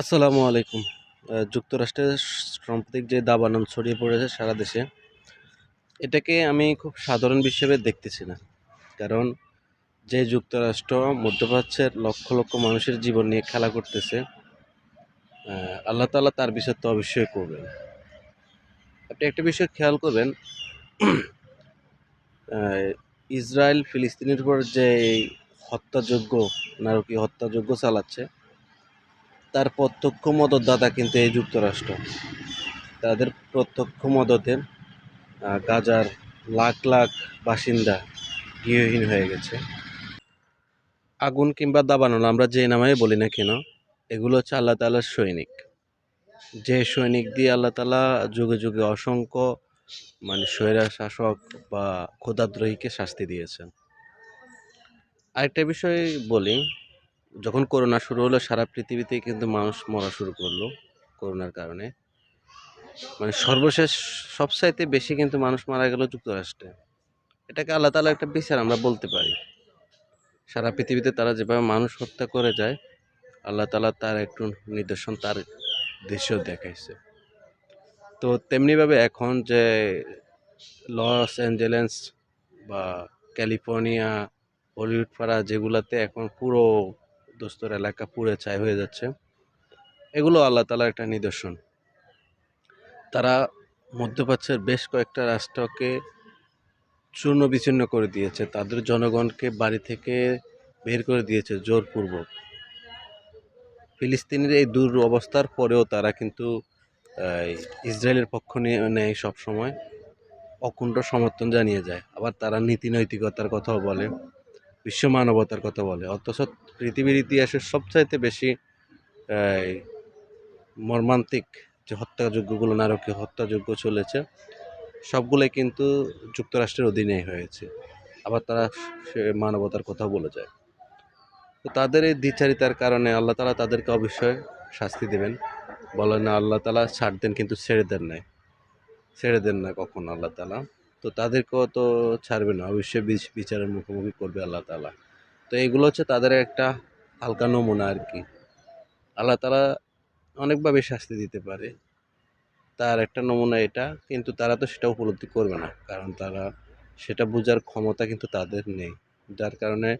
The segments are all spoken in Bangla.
আসসালামু আলাইকুম। আহ, যুক্তরাষ্ট্রের সাম্প্রতিক যে দাবানল ছড়িয়ে পড়েছে সারা দেশে এটাকে আমি খুব সাধারণ হিসেবে দেখতেছি না। কারণ যে যুক্তরাষ্ট্র মধ্যপ্রাচ্যের লক্ষ লক্ষ মানুষের জীবন নিয়ে খেলা করতেছে আল্লাহ তালা তার বিচার তো অবশ্যই করবেন। আপনি একটা বিষয় খেয়াল করবেন ইসরায়েল ফিলিস্তিনের উপর যে হত্যাযোগ্য নারকী হত্যাযোগ্য চালাচ্ছে তার প্রত্যক্ষ মদতদাতা কিন্তু এই যুক্তরাষ্ট্র। তাদের প্রত্যক্ষ মদতে গাজার লাখ লাখ বাসিন্দা গৃহহীন হয়ে গেছে। আগুন কিংবা দাবানল আমরা যে নামে বলি না কেন, এগুলো হচ্ছে আল্লাহ তালার সৈনিক। যে সৈনিক দিয়ে আল্লাহ তালা যুগে যুগে অসংখ্য মানে স্বৈরা শাসক বা ক্ষুদাদ্রোহীকে শাস্তি দিয়েছেন। আরেকটা বিষয় বলি যখন করোনা শুরু হলো, সারা পৃথিবীতেই কিন্তু মানুষ মরা শুরু করল করোনার কারণে। মানে সর্বশেষ সবচাইতে বেশি কিন্তু মানুষ মারা গেল যুক্তরাষ্ট্রে। এটাকে আল্লাহ তালা একটা বিচার আমরা বলতে পারি। সারা পৃথিবীতে তারা যেভাবে মানুষ হত্যা করে যায়, আল্লাহ তালা তার একটু নিদর্শন তার দেশেও দেখাইছে। তো তেমনিভাবে এখন যে লস অ্যাঞ্জেলেস বা ক্যালিফোর্নিয়া, হলিউড পাড়া যেগুলাতে এখন পুরো দোস্তর এলাকা পুড়ে ছাই হয়ে যাচ্ছে। এগুলো আল্লাহ তালার একটা নিদর্শন। তারা মধ্যপ্রাচ্যের বেশ কয়েকটা রাষ্ট্রকে চূর্ণ বিচ্ছিন্ন করে দিয়েছে। তাদের জনগণকে বাড়ি থেকে বের করে দিয়েছে জোরপূর্বক। ফিলিস্তিনের এই দূর অবস্থার পরেও তারা কিন্তু ইসরায়েলের পক্ষ নিয়ে নেয় সবসময় অকুণ্ঠ সমর্থন জানিয়ে যায়। আবার তারা নীতি নৈতিকতার কথাও বলে। বিশ্ব মানবতার কথা বলে। অথচ পৃথিবীর ইতিহাসের সবচাইতে বেশি মর্মান্তিক যে হত্যাযোগ্যগুলো নারকীয় হত্যাযোগ্য চলেছে, সবগুলোই কিন্তু যুক্তরাষ্ট্রের অধীনেই হয়েছে। আবার তারা সে মানবতার কথা বলে যায়। তো তাদের এই দ্বিচারিতার কারণে আল্লাহ তালা তাদেরকে অবশ্যই শাস্তি দেবেন। বলেন না, আল্লাহ তালা ছাড় দেন, কিন্তু ছেড়ে দেন নাই। ছেড়ে দেন না কখন আল্লাহ তালা। তো তাদেরকেও তো ছাড়বে না। অবশ্যই বিচ- বিচারের মুখোমুখি করবে আল্লাহ তালা তো এগুলো হচ্ছে তাদের একটা হালকা নমুনা আর কি। আল্লাহ তালা অনেকভাবে শাস্তি দিতে পারে। তার একটা নমুনা এটা, কিন্তু তারা তো সেটা উপলব্ধি করবে না। কারণ তারা সেটা বোঝার ক্ষমতা কিন্তু তাদের নেই। যার কারণে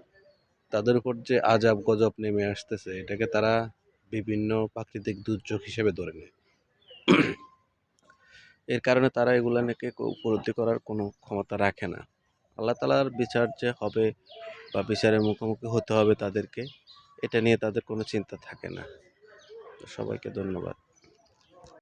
তাদের উপর যে আজাব গজব নেমে আসতেছে, এটাকে তারা বিভিন্ন প্রাকৃতিক দুর্যোগ হিসেবে ধরে নেয়। এর কারণে তারা এগুলা নাকি উপলব্ধি করার কোনো ক্ষমতা রাখে না। আল্লাহ তালার বিচার যে হবে বা বিচারের মুখোমুখি হতে হবে তাদেরকে, এটা নিয়ে তাদের কোনো চিন্তা থাকে না। সবাইকে ধন্যবাদ।